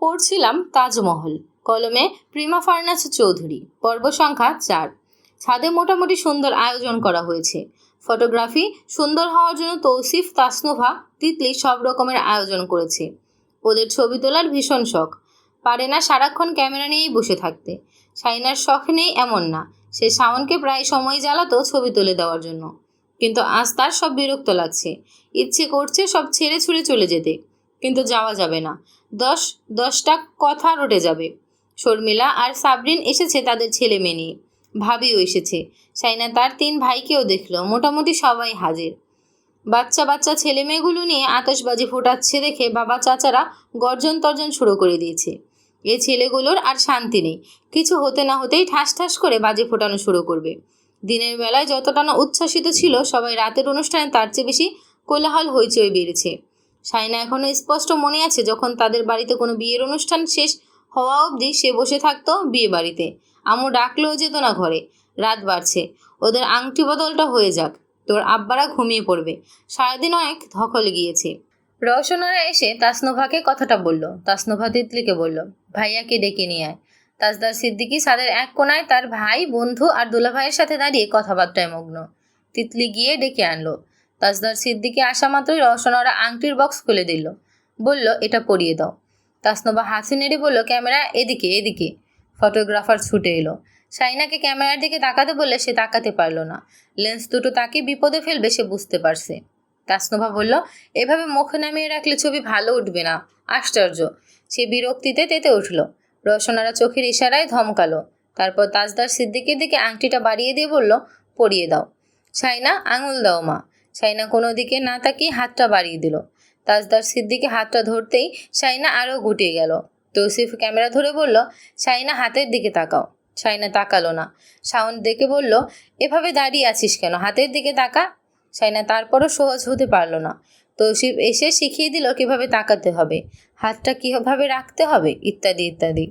পড়ছিলাম তাজমহল। কলমে Prima furnace Chowdhury, পর্ব সংখ্যা চার। ছাদে মোটামুটি সুন্দর আয়োজন করা হয়েছে। ফটোগ্রাফি সুন্দর হওয়ার জন্য তৌসিফ তাসনোভা তিতলি সব রকমের আয়োজন করেছে। ওদের ছবি তোলার ভীষণ শখ। পারে না সারাক্ষণ ক্যামেরা নিয়েই বসে থাকতে। সাইনার শখ নেই এমন না। সে শাওনকে প্রায় সময় জ্বালাতো ছবি তুলে দেওয়ার জন্য। কিন্তু আজ তার সব বিরক্ত লাগছে। ইচ্ছে করছে সব ছেড়ে ছুড়ে চলে যেতে। কিন্তু যাওয়া যাবে না। দশ, দশটা কথা রটে যাবে। শর্মিলা আর সাবরিন এসেছে তাদের ছেলে মেয়ে নিয়ে। ভাবিও এসেছে। সাইনা তার তিন ভাইকেও দেখল। মোটামুটি সবাই হাজির। বাচ্চা বাচ্চা ছেলে মেয়েগুলো নিয়ে আতশবাজি ফোটাচ্ছে দেখে বাবা, চাচারা গর্জন তর্জন শুরু করে দিয়েছে। এ ছেলেগুলোর আর শান্তি নেই। কিছু হতে না হতেই ঠাস ঠাস করে বাজি ফোটানো শুরু করবে। দিনের বেলায় যতটা না উচ্ছ্বাসিত ছিল, সবাই রাতের অনুষ্ঠানে তার চেয়ে বেশি কোলাহল হইচই বেড়েছে। সাইনা এখনও স্পষ্ট মনে আছে যখন তাদের বাড়িতে কোনো বিয়ের অনুষ্ঠান শেষ হওয়া অবধি সে বসে থাকতো বিয়ে বাড়িতে। আমু ডাকলেও যেত না ঘরে। রাত বাড়ছে। ওদের আংটি বদলটা হয়ে যাক। তোর আব্বারা ঘুমিয়ে পড়বে। সারাদিন অনেক ধকল গিয়েছে। রওশনারা এসে তাসনোভাকে কথাটা বলল। তাসনোভা তিতলিকে বলল, ভাইয়াকে ডেকে নিয়ে আয়। তাজদার সিদ্দিকি সাদের এক কোনায় তার ভাই, বন্ধু আর দুলাভাইয়ের সাথে দাঁড়িয়ে কথাবার্তায় মগ্ন। তিতলি গিয়ে ডেকে আনলো। তাজদার সিদ্দিকে আসা মাত্রই রওশনারা আংটির বক্স খুলে দিল। বলল, এটা পরিয়ে দাও। তাসনোভা হাসি নেড়ে বলল, ক্যামেরা এদিকে এদিকে। ফটোগ্রাফার ছুটে এলো। সাইনাকে ক্যামেরার দিকে তাকাতে বললে সে তাকাতে পারল না। লেন্স দুটো তাকে বিপদে ফেলবে সে বুঝতে পারছে। তাসনোভা বলল, এভাবে মুখ নামিয়ে রাখলে ছবি ভালো উঠবে না। আশ্চর্য। সে বিরক্তিতে তেতে উঠল। রসনারা চোখের ইশারায় ধমকালো। তারপর তাজদার সিদ্দিকের দিকে আংটিটা বাড়িয়ে দিয়ে বলল, পরিয়ে দাও। সাইনা আঙুল দাও মা। সাইনা কোনো দিকে না তাকিয়ে হাতটা বাড়িয়ে দিল। তাজদার সিদ্দিকে হাতটা ধরতেই সাইনা আরও গুটিয়ে গেল। তৌসিফ ক্যামেরা ধরে বলল সাইনা হাতের দিকে তাকাও। সাইনা তাকালো না। শাওন দেখে বলল, এভাবে দাঁড়িয়ে আছিস কেন? হাতের দিকে তাকা। সাইনা তারপরও সহজ হতে পারল না। তৌসিফ এসে শিখিয়ে দিল কীভাবে তাকাতে হবে। হাতটা কীভাবে রাখতে হবে, ইত্যাদি ইত্যাদি।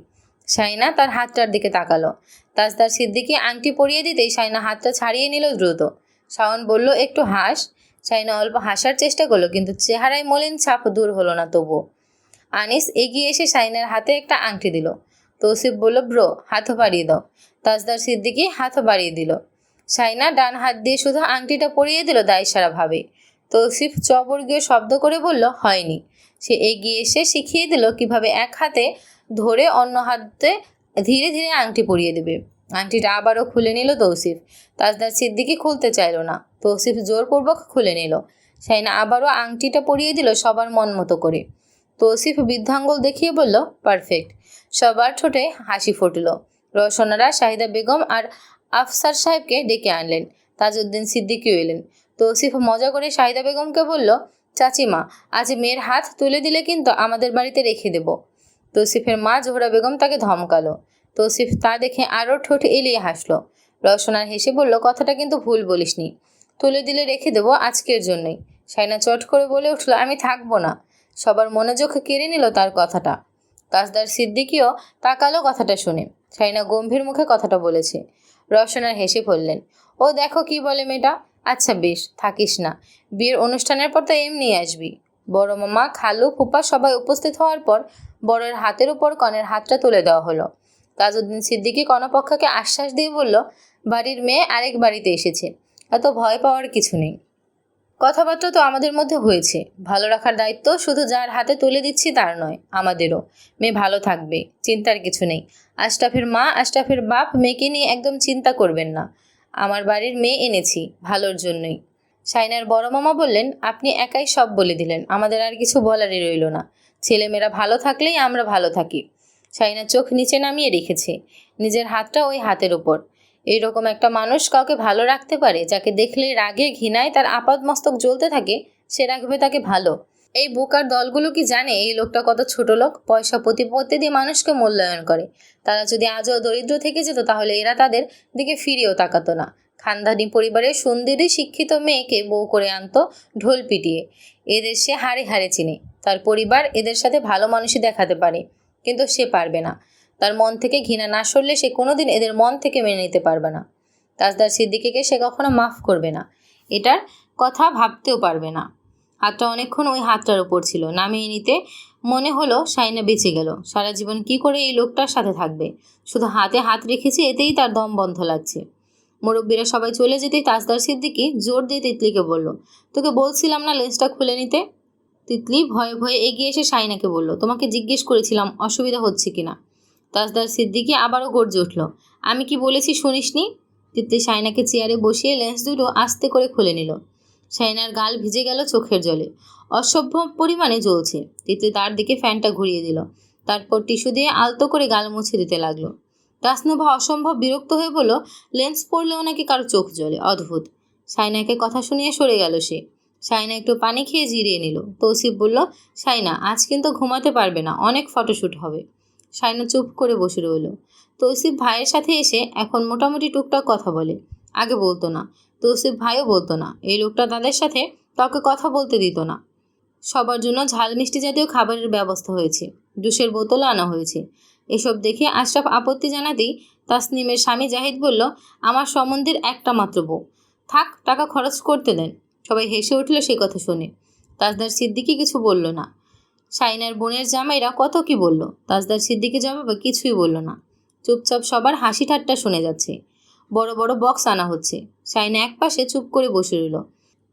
সাইনা তার হাতটার দিকে তাকালো। তাজদার সিদ্দিকে আংটি পরিয়ে দিতেই সাইনা হাতটা ছাড়িয়ে নিল দ্রুত। শাওন বলল, একটু হাস। সাইনা অল্প হাসার চেষ্টা করল, কিন্তু চেহারায় মলিন ছাপ দূর হলো না তবুও। আনিস এগিয়ে এসে সাইনার হাতে একটা আংটি দিল। তৌসিফ বলল, ব্রো, হাতও বাড়িয়ে দাও। তাজদার সিদ্দিকি হাতও বাড়িয়ে দিল। সাইনা ডান হাত দিয়ে শুধু আংটিটা পরিয়ে দিল দায়সারা ভাবে। তৌসিফ চবর্গীয় শব্দ করে বলল, হয়নি। সে এগিয়ে এসে শিখিয়ে দিল কীভাবে এক হাতে ধরে অন্য হাতে ধীরে ধীরে আংটি পরিয়ে দেবে। আংটিটা আবারও খুলে নিল তৌসিফ। তাজদার সিদ্দিকি খুলতে চাইল না। তৌসিফ জোরপূর্বক খুলে নিল। সাইনা আবারও আংটিটা পরিয়ে দিল সবার মন মতো করে। তৌসিফ বৃদ্ধাঙ্গুল দেখিয়ে বলল, পারফেক্ট। সবার ঠোঁটে হাসি ফুটল। রসনারা শাহিদা বেগম আর আফসার সাহেবকে ডেকে আনলেন। তাজউদ্দিন সিদ্দিকিও এলেন। তৌসিফ মজা করে শাহিদা বেগমকে বলল, চাচিমা, আজ মেয়ের হাত তুলে দিলে কিন্তু আমাদের বাড়িতে রেখে দেব। তৌসিফের মা জোহরা বেগম তাকে ধমকালো। তৌসিফ তা দেখে আরও ঠোঁট এলিয়ে হাসলো। রসনার হেসে বলল, কথাটা কিন্তু ভুল বলিসনি। তুলে দিলে রেখে দেবো আজকের জন্যই। সাইনা চট করে বলে উঠল, আমি থাকব না। সবার মনোযোগ কেড়ে নিল তার কথাটা। তাজদার সিদ্দিকিও তাকালো কথাটা শুনে। সাইনা গম্ভীর মুখে কথাটা বলেছে। রসনার হেসে পড়লেন ও দেখো কি বলে মেয়েটা? আচ্ছা বেশ, থাকিস না। বিয়ের অনুষ্ঠানের পর তো এমনি আসবি। বড় মামা, খালু, ফুপা সবাই উপস্থিত হওয়ার পর বড়ের হাতের উপর কনের হাতটা তুলে দেওয়া হলো। তাজউদ্দিন সিদ্দিকি কনপক্ষকে আশ্বাস দিয়ে বলল, বাড়ির মেয়ে আরেক বাড়িতে এসেছে। এত ভয় পাওয়ার কিছু নেই। কথাবার্তা তো আমাদের মধ্যে হয়েছে। ভালো রাখার দায়িত্ব শুধু যার হাতে তুলে দিচ্ছি তার নয়, আমাদেরও। মেয়ে ভালো থাকবে, চিন্তার কিছু নেই। আশরাফের মা, আশরাফের বাপ মেয়েকে নিয়ে একদম চিন্তা করবেন না। আমার বাড়ির মেয়ে এনেছি, ভালোর জন্যই। সাইনার বড় মামা বললেন, আপনি একাই সব বলে দিলেন। আমাদের আর কিছু বলারই রইল না। ছেলেমেয়েরা ভালো থাকলেই আমরা ভালো থাকি। সাইনা চোখ নিচে নামিয়ে রেখেছে। নিজের হাতটা ওই হাতের ওপর এইরকম একটা মানুষ কাউকে ভালো রাখতে পারে, যাকে দেখলে রাগে, ঘৃণায় তার আপাদ মস্তক জ্বলতে থাকে, সে রাখবে তাকে ভালো। এই বোকার দলগুলো কি জানে এই লোকটা কত ছোট লোক? পয়সা প্রতিপত্তি দিয়ে মানুষকে মূল্যায়ন করে। তারা যদি আজও দরিদ্র থেকে যেত, তাহলে এরা তাদের দিকে ফিরেও তাকাতো না। খানদানি পরিবারের সুন্দরী, শিক্ষিত মেয়েকে বউ করে আনতো ঢোল পিটিয়ে। এদের সে হারে হারে চিনে। তার পরিবার এদের সাথে ভালো মানুষই দেখাতে পারে। কিন্তু সে পারবে না। তার মন থেকে ঘৃণা না সরলে সে কোনোদিন এদের মন থেকে মেনে নিতে পারবে না। তাজদার সিদ্দিকিকে সে কখনো মাফ করবে না। এটার কথা ভাবতেও পারবে না। হাতটা অনেকক্ষণ ওই হাতটার উপর ছিল। নামিয়ে নিতে মনে হলো সাইনা বেঁচে গেল। সারা জীবন কি করে এই লোকটার সাথে থাকবে? শুধু হাতে হাত রেখেছে, এতেই তার দম বন্ধ লাগছে। মুরব্বীরা সবাই চলে যেতেই তাজদার সিদ্দিকি জোর দিয়ে তিতলিকে বলল, তোকে বলছিলাম না লেন্সটা খুলে নিতে? তিতলি ভয়ে ভয়ে এগিয়ে এসে সাইনাকে বলল, তোমাকে জিজ্ঞেস করেছিলাম অসুবিধা হচ্ছে কিনা? তাজদার সিদ্দিকি আবারও গর্জে উঠল, আমি কি বলেছি শুনিসনি? তিতলি সাইনাকে চেয়ারে বসিয়ে লেন্স দুটো আস্তে করে খুলে নিল। সাইনার গাল ভিজে গেল চোখের জলে। অসভ্য পরিমাণে জ্বলছে। তিতলি তার দিকে ফ্যানটা ঘুরিয়ে দিল। তারপর টিস্যু দিয়ে আলতো করে গাল মুছে দিতে লাগল। তাসনুভা অসম্ভব বিরক্ত হয়ে বলল, লেন্স পড়লেও নাকি কারও চোখ জ্বলে, অদ্ভুত। সাইনাকে কথা শুনিয়ে সরে গেল সে। সাইনা একটু পানি খেয়ে জিরিয়ে নিল। তৌসিফ বলল সাইনা আজ কিন্তু ঘুমাতে পারবে না, অনেক ফটোশ্যুট হবে। সাইনা চুপ করে বসে রইল। তৌসিফ ভাইয়ের সাথে এসে এখন মোটামুটি টুকটাক কথা বলে। আগে বলতো না। তৌসিফ ভাইও বলতো না। এই লোকটা তাদের সাথে কাউকে কথা বলতে দিত না। সবার জন্য ঝাল মিষ্টি জাতীয় খাবারের ব্যবস্থা হয়েছে। জুসের বোতল আনা হয়েছে। এসব দেখে আশরাফ আপত্তি জানাতেই তাসনিমের স্বামী জাহিদ বলল, আমার সম্বন্ধের একটা মাত্র বউ। থাক, টাকা খরচ করতে দেন। সবাই হেসে উঠল সেই কথা শুনে। তাজদার সিদ্দিকি কিছু বলল না। সাইনার বোনের জামাইরা কত কি বলল। তাজদার সিদ্দিকি জবাবে কিছুই বলল না। চুপচাপ সবার হাসি ঠাট্টা শুনে যাচ্ছে। বড় বড় বক্স আনা হচ্ছে। সাইনা এক পাশে চুপ করে বসে রইল।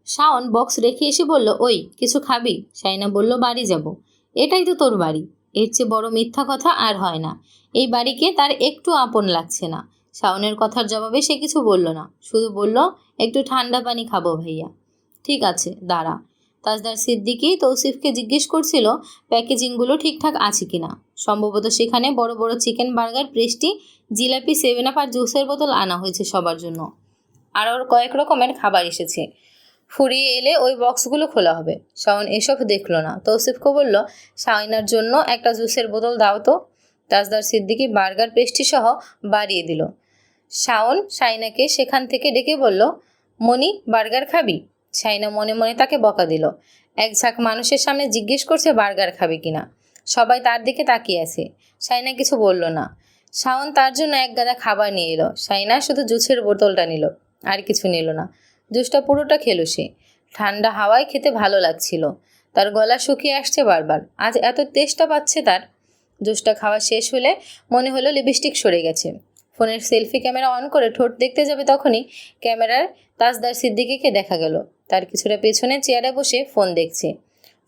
শাওন বক্স রেখে এসে বলল, ওই, কিছু খাবি? সাইনা বলল, বাড়ি যাব। এটাই তো তোর বাড়ি। এর চেয়ে বড় মিথ্যা কথা আর হয় না। এই বাড়িকে তার একটু আপন লাগছে না। শাওনের কথার জবাবে সে কিছু বলল না। শুধু বলল, একটু ঠান্ডা পানি খাব ভাইয়া। ঠিক আছে, দাঁড়া। তাজদার সিদ্দিকি তৌসিফকে জিজ্ঞেস করছিল, প্যাকেজিংগুলো ঠিকঠাক আছে কিনা? সম্ভবত সেখানে বড় বড় চিকেন বার্গার, পেস্টি, জিলাপি সেভেন আপ আর জুসের বোতল আনা হয়েছে সবার জন্য। আর ওর কয়েক রকমের খাবার এসেছে। ফুরিয়ে এলে ওই বক্সগুলো খোলা হবে। শাওন এসব দেখল না। তৌসিফকে বলল শাইনার জন্য একটা জুসের বোতল দাও তো। তাজদার সিদ্দিকি বার্গার পেস্ট্রি সহ বাড়িয়ে দিল। শাওন সাইনাকে সেখান থেকে ডেকে বলল মনি বার্গার খাবি? সাইনা মনে মনে তাকে বকা দিল। এক ঝাঁক মানুষের সামনে জিজ্ঞেস করছে, বার্গার খাবে কিনা? সবাই তার দিকে তাকিয়ে আছে। সাইনা কিছু বলল না। শাওন তার জন্য এক গাদা খাবার নিয়ে এলো। সাইনা শুধু জুসের বোতলটা নিল, আর কিছু নিল না। জুসটা পুরোটা খেলো সে। ঠান্ডা হাওয়ায় খেতে ভালো লাগছিল। তার গলা শুকিয়ে আসছে বারবার। আজ এত তেষ্টা পাচ্ছে তার। জুসটা খাওয়া শেষ হলে মনে হলো লিপস্টিক সরে গেছে। ফোনের সেলফি ক্যামেরা অন করে ঠোঁট দেখতে যাবে তখনই ক্যামেরার তাজদার সিদ্দিকিকে দেখা গেল। তার কিছুটা পেছনে চেয়ারে বসে ফোন দেখছে।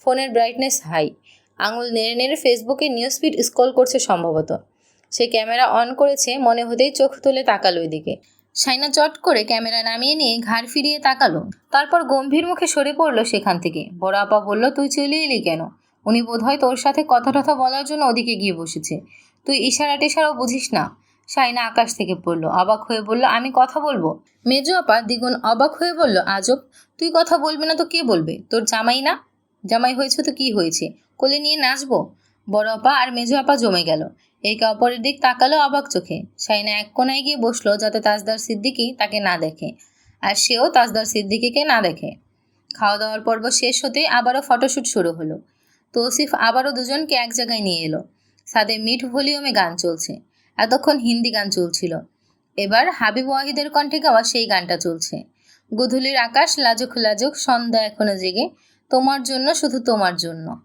ফোনের ব্রাইটনেস হাই আঙুল নেড়ে নেড়ে ফেসবুকে নিউজ ফিড স্ক্রল করছে সম্ভবত। সে ক্যামেরা অন করেছে, মনে হতেই চোখ তুলে তাকালো এদিকে। সাইনা চট করে ক্যামেরা নামিয়ে নিয়ে ঘাড় ফিরিয়ে তাকালো। তারপর গম্ভীর মুখে সরে পড়ল সেখান থেকে। বড় আপা বলল, তুই চলে এলি কেন? উনি বোধহয় তোর সাথে কথা টথা বলার জন্য ওদিকে গিয়ে বসেছে। তুই ইশারা টিশারাও বুঝিস না। সাইনা আকাশ থেকে পড়ল অবাক হয়ে বলল, আমি কথা বলব? মেজো আপা দ্বিগুণ অবাক হয়ে বলল, আজব, তুই কথা বলবি না তো কে বলবে? তোর জামাই না? জামাই হয়েছে তো কি হয়েছে? কোলে নিয়ে নাচবো? বড় আপা আর মেজো আপা জমে গেল। একে অপরের দিক তাকালো অবাক চোখে। সাইনা এক কোনায় গিয়ে বসল যাতে তাজদার সিদ্দিকি তাকে না দেখে, আর সেও তাজদার সিদ্দিকিকে না দেখে। খাওয়া দাওয়ার পর্ব শেষ হতেই আবারও ফটোশ্যুট শুরু হলো। তৌসিফ আবারও দুজনকে এক জায়গায় নিয়ে এলো। সাদে মিট ভলিউমে গান চলছে। এতক্ষণ হিন্দি গান চলছিল। এবার হাবিব ওয়াহিদের কণ্ঠে গাওয়া সেই গানটা চলছে। গধূলির আকাশ লাজুক লাজুক, সন্ধ্যা এখনও জেগে। তোমার জন্য, শুধু তোমার জন্য।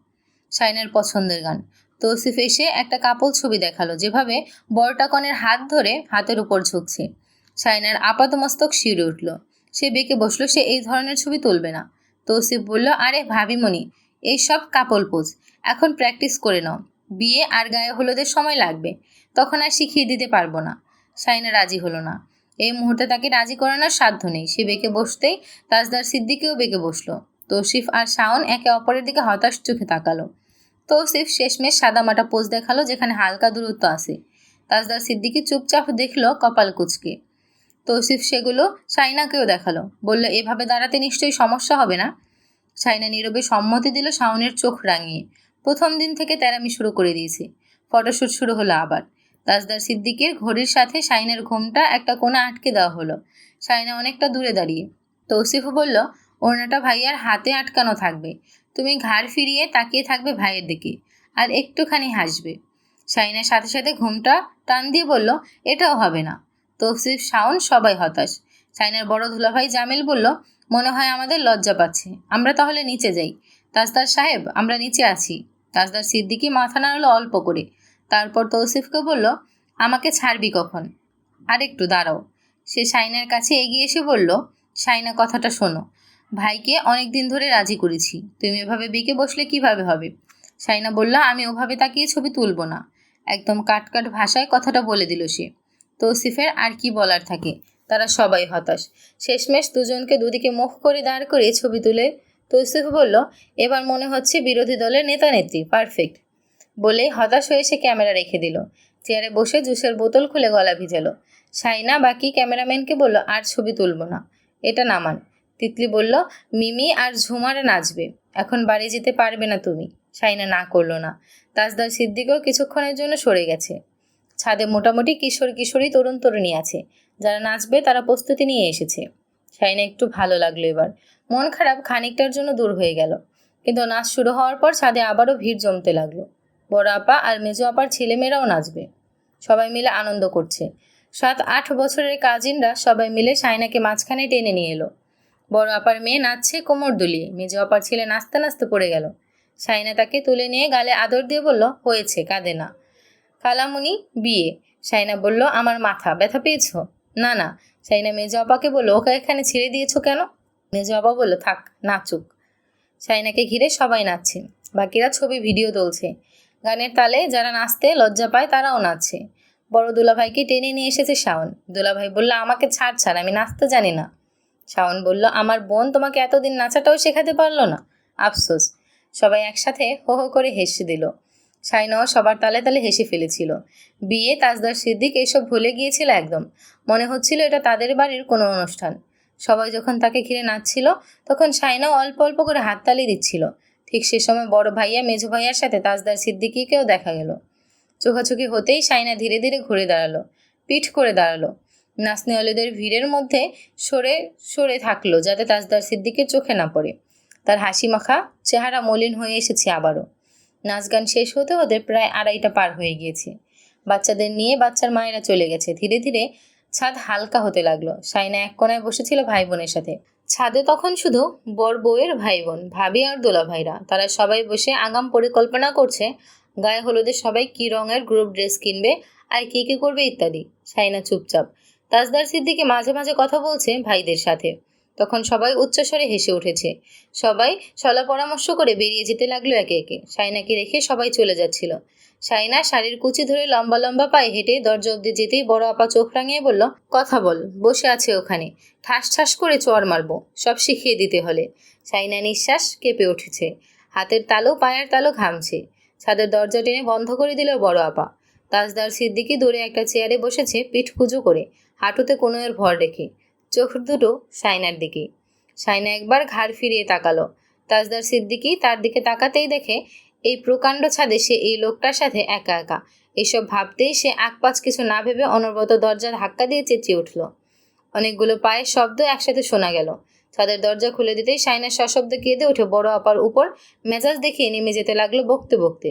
সাইনার পছন্দের গান। তৌসিফ এসে একটা কাপল ছবি দেখাল, যেভাবে বরটাকনের হাত ধরে হাতের উপর ঝুঁকছে। সাইনার আপাতমস্তক শিউরে উঠল। সে বেঁকে বসল, সে এই ধরনের ছবি তুলবে না। তৌসিফ বলল, আরে ভাবিমণি, এই সব কাপল পোজ। এখন প্র্যাকটিস করে নাও। বিয়ে আর গায়ে হলুদের সময় লাগবে। তখন আর শিখিয়ে দিতে পারব না। সাইনা রাজি হলো না। এই মুহূর্তে তাকে রাজি করানোর সাধ্য নেই। সে বেঁকে বসতেই তাজদার সিদ্দিকেও বেঁকে বসল। তৌসিফ আর শাওন একে অপরের দিকে হতাশ চোখে তাকালো। তৌসিফ শেষমেশ সাদামাটা পোজ দেখাল যেখানে হালকা দূরত্ব আছে। তাজদার সিদ্দিকি চুপচাপ দেখল কপাল কুচকে। তৌসিফ সেগুলো সাইনাকেও দেখাল। বলল, এভাবে দাঁড়াতে নিশ্চয়ই সমস্যা হবে না? সাইনা নীরবে সম্মতি দিল শাওনের চোখ রাঙিয়ে। প্রথম দিন থেকে তেরামি শুরু করে দিয়েছি। ফটোশ্যুট শুরু হলো আবার। তাজদার সিদ্দিকের ঘড়ির সাথে শাইনের ঘুমটা একটা কোণে আটকে দেওয়া হলো। শাইনা অনেকটা দূরে দাঁড়িয়ে। তৌসিফ বলল, ওড়নাটা ভাইয়ার হাতে আটকানো থাকবে। তুমি ঘাড় ফিরিয়ে তাকিয়ে থাকবে ভাইয়ের দিকে। আর একটুখানি হাসবে। শাইনের সাথে সাথে ঘুমটা টান দিয়ে বলল, এটাও হবে না। তৌসিফ শাওন সবাই হতাশ। সাইনার বড় দুলাভাই জামিল বলল, মনে হয় আমাদের লজ্জা পাচ্ছে। আমরা তাহলে নিচে যাই। তাজদার সাহেব, আমরা নিচে আছি। তাজদার সিদ্দিকি মাথা নাড়ালো অল্প করে। তারপর তৌসিফকে বলল, আমাকে ছাড়বি কখন? আর একটু দাঁড়াও। সে শাইনার কাছে এগিয়ে এসে বলল সাইনা কথাটা শোনো। ভাইকে অনেক দিন ধরে রাজি করেছি। তুমি এভাবে বিকে বসলে কীভাবে হবে? সাইনা বলল, আমি ওভাবে তাকিয়ে ছবি তুলব না। একদম কাটকাট ভাষায় কথাটা বলে দিল সে। তৌসিফের আর কি বলার থাকে? তারা সবাই হতাশ। শেষমেশ দুজনকে দুদিকে মুখ করে দাঁড় করে ছবি তুলে তৌসিফ বলল, এবার মনে হচ্ছে বিরোধী দলের নেতা নেত্রী পারফেক্ট বলেই হতাশ হয়ে সে ক্যামেরা রেখে দিল। চেয়ারে বসে জুসের বোতল খুলে গলা ভিজালো। সাইনা বাকি ক্যামেরাম্যানকে বলল, আর ছবি তুলবো না। এটা নামান। তিতলি বলল, মিমি আর ঝুমারা নাচবে। এখন বাড়ি যেতে পারবে না তুমি। সাইনা না করল না। তাজদার সিদ্দিকও কিছুক্ষণের জন্য সরে গেছে। ছাদে মোটামুটি কিশোর কিশোরী তরুণ তরুণী আছে। যারা নাচবে তারা প্রস্তুতি নিয়ে এসেছে। সাইনা একটু ভালো লাগল এবার। মন খারাপ খানিকটার জন্য দূর হয়ে গেল। কিন্তু নাচ শুরু হওয়ার পর ছাদে আবারও ভিড় জমতে লাগল। বড় আপা আর মেজো আপার ছেলেমেয়েরাও নাচবে। সবাই মিলে আনন্দ করছে। সাত, আট বছরের কাজিনরা সবাই মিলে সাইনাকে মাঝখানে টেনে নিয়ে এলো। বড় আপার মেয়ে নাচছে কোমর দুলিয়ে। মেজো আপার ছেলে নাচতে নাচতে পড়ে গেল। সাইনা তাকে তুলে নিয়ে গালে আদর দিয়ে বলল, হয়েছে, কাঁদে না। কালামুনি, বিয়ে। সাইনা বলল, আমার মাথা ব্যথা পেয়েছ? না না সাইনা মেজো আপাকে বলল, ওকে এখানে ছেড়ে দিয়েছ কেন? মেজো আপা বলল, থাক, নাচুক। সাইনাকে ঘিরে সবাই নাচছে। বাকিরা ছবি, ভিডিও তুলছে। গানের তালে যারা নাচতে লজ্জা পায়, তারাও নাচছে। বড় দুলাভাইকে টেনে নিয়ে এসেছে শাওন। দুলাভাই বলল, আমাকে ছাড় ছাড়, আমি নাচতে জানি না। শাওন বলল, আমার বোন তোমাকে এতদিন নাচাটাও শেখাতে পারল না? আফসোস। সবাই একসাথে হো হো করে হেসে দিল। সাইনাও সবার তালে তালে হেসে ফেলেছিল। বিয়ে, তাজদার সিদ্দিক এসব ভুলে গিয়েছিল একদম। মনে হচ্ছিল এটা তাদের বাড়ির কোনো অনুষ্ঠান। সবাই যখন তাকে ঘিরে নাচছিল, তখন সাইনাও অল্প অল্প করে হাততালি দিচ্ছিল। ঠিক সে সময় বড় ভাইয়া মেজো ভাইয়ার সাথে তাজদার সিদ্দিকিকেও দেখা গেল। চোখাচোখি হতেই সাইনা ধীরে ধীরে ঘুরে দাঁড়াল, পিঠ করে দাঁড়াল। নাচনিওয়ালিদের ভিড়ের মধ্যে সরে সরে থাকল যাতে তাজদার সিদ্দিকের চোখে না পড়ে। তার হাসি মাখা চেহারা মলিন হয়ে এসেছে আবারও। নাচ গান শেষ হতে হতে প্রায় আড়াইটা পার হয়ে গিয়েছে। বাচ্চাদের নিয়ে বাচ্চার মায়েরা চলে গেছে। ধীরে ধীরে ছাদ হালকা হতে লাগল। সাইনা এক কোনায় বসেছিল ভাই বোনের সাথে। ছাদে তখন শুধু বর বউয়ের ভাই বোন ভাবি আর দোলা ভাইরা। তারা সবাই বসে আগাম পরিকল্পনা করছে, গায়ে হলুদে সবাই কী রঙের গ্রুপ ড্রেস কিনবে, আর কী কী করবে ইত্যাদি। সাইনা চুপচাপ। তাজদার সিদ্দিকে মাঝে মাঝে কথা বলছে ভাইদের সাথে। তখন সবাই উচ্চস্বরে হেসে উঠেছে। সবাই সলা পরামর্শ করে বেরিয়ে যেতে লাগল একে একে। সাইনাকে রেখে সবাই চলে যাচ্ছিল। সাইনা শাড়ির কুচি ধরে লম্বা লম্বা পায়ে হেঁটে দরজা অব্দি যেতেই বড় আপা চোখ রাঙিয়ে বলল, কথা বল, বসে আছে ওখানে। ঠাস ঠাস করে চর মারবো, সব শিখিয়ে দিতে হলে। সাইনা নিঃশ্বাস কেঁপে উঠেছে। হাতের তালো, পায়ের তালো ঘামছে। ছাদের দরজা টেনে বন্ধ করে দিল বড় আপা। তাজদার সিদ্দিকি দূরে একটা চেয়ারে বসেছে পিঠ কুজো করে। হাঁটুতে কোনো এর ভর রেখে। চোখ দুটো সাইনার দিকে। সাইনা একবার ঘাড় ফিরিয়ে তাকালো। তাজদার সিদ্দিকি তার দিকে তাকাতেই দেখে এই প্রকাণ্ড ছাদে সে এই লোকটার সাথে একা একা। এসব ভাবতেই সে আকপাচ কিছু না ভেবে অনবরত দরজা ধাক্কা দিয়ে চেঁচিয়ে উঠল। অনেকগুলো পায়ের শব্দ একসাথে শোনা গেল। ছাদের দরজা খুলে দিতেই সাইনা সশব্দে কেঁদে উঠে বড় আপার উপর মেজাজ দেখিয়ে নেমে যেতে লাগল বকতে বকতে।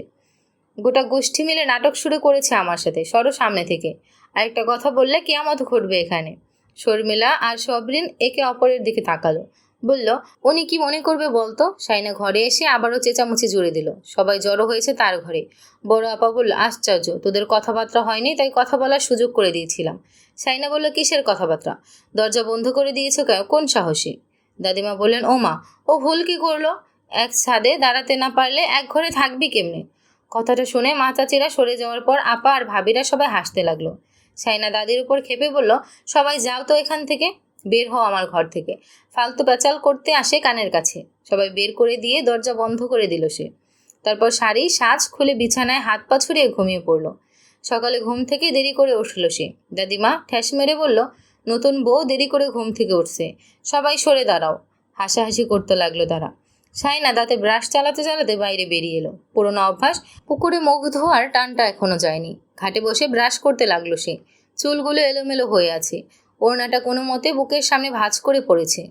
গোটা গোষ্ঠী মিলে নাটক শুরু করেছে আমার সাথে, সরো সামনে থেকে। আরেকটা কথা বললে কেয়ামত ঘটবে এখানে। শর্মিলা আর সবরিন একে অপরের দিকে তাকালো। বলল, উনি কি মনে করবে বলতো? সাইনা ঘরে এসে আবারও চেঁচামুচি জুড়ে দিল। সবাই জড়ো হয়েছে তার ঘরে। বড় আপা বলল, আশ্চর্য, তোদের কথাবার্তা হয়নি, তাই কথা বলার সুযোগ করে দিয়েছিলাম। সাইনা বলল, কিসের কথাবার্তা? দরজা বন্ধ করে দিয়েছ কেন? কোন সাহসী? দাদিমা বললেন, ও মা, ও ভুল কি করল? এক ছাদে দাঁড়াতে না পারলে এক ঘরে থাকবি কেমনে? কথাটা শুনে মা চাচিরা সরে যাওয়ার পর আপা আর ভাবিরা সবাই হাসতে লাগল। সাইনা দাদির উপর খেপে বলল, সবাই যাও তো এখান থেকে। বের হও আমার ঘর থেকে। ফালতু পেঁচাল করতে আসে কানের কাছে। সবাই বের করে দিয়ে দরজা বন্ধ করে দিল সে। তারপর শাড়ি, সাজ খুলে বিছানায় হাত পা ছড়িয়ে ঘুমিয়ে পড়ল। সকালে ঘুম থেকে দেরি করে উঠল সে। দাদিমা ঠ্যাস মেরে বলল, নতুন বউ দেরি করে ঘুম থেকে উঠছে। সবাই সরে দাঁড়াও। হাসাহাসি করতে লাগল তারা। সাইনা দাঁতে ব্রাশ চালাতে চালাতে বাইরে বেরিয়ে এলো। পুরোনো অভ্যাস, পুকুরে মুখ ধোয়ার টানটা এখনও যায়নি। ঘাটে বসে ব্রাশ করতে লাগল সে। চুলগুলো এলোমেলো হয়ে আছে। ওড়নাটা কোনো মতে বুকের সামনে ভাঁজ করে পড়েছে।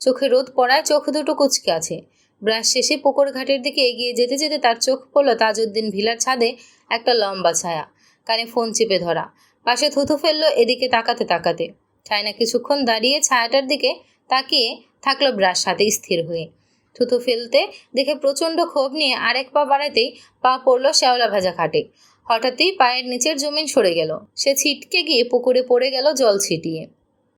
চোখে রোদ পড়ায় চোখ দুটো কুচকে আছে। ব্রাশ শেষে পুকুর ঘাটের দিকে এগিয়ে যেতে যেতে তার চোখ পড়ল তাজউদ্দিন ভিলার ছাদে একটা লম্বা ছায়া। কানে ফোন চেপে ধরা। পাশে থুথু ফেলল এদিকে তাকাতে তাকাতে। ছায়না কিছুক্ষণ দাঁড়িয়ে ছায়াটার দিকে তাকিয়ে থাকল ব্রাশ হাতে স্থির হয়ে। থুথু ফেলতে দেখে প্রচণ্ড ক্ষোভ নিয়ে আরেক পা বাড়াতেই পা পড়ল শ্যাওলা ভাজা খাটে। হঠাৎই পায়ের নিচের জমিন সরে গেল। সে ছিটকে গিয়ে পুকুরে পড়ে গেল জল ছিটিয়ে।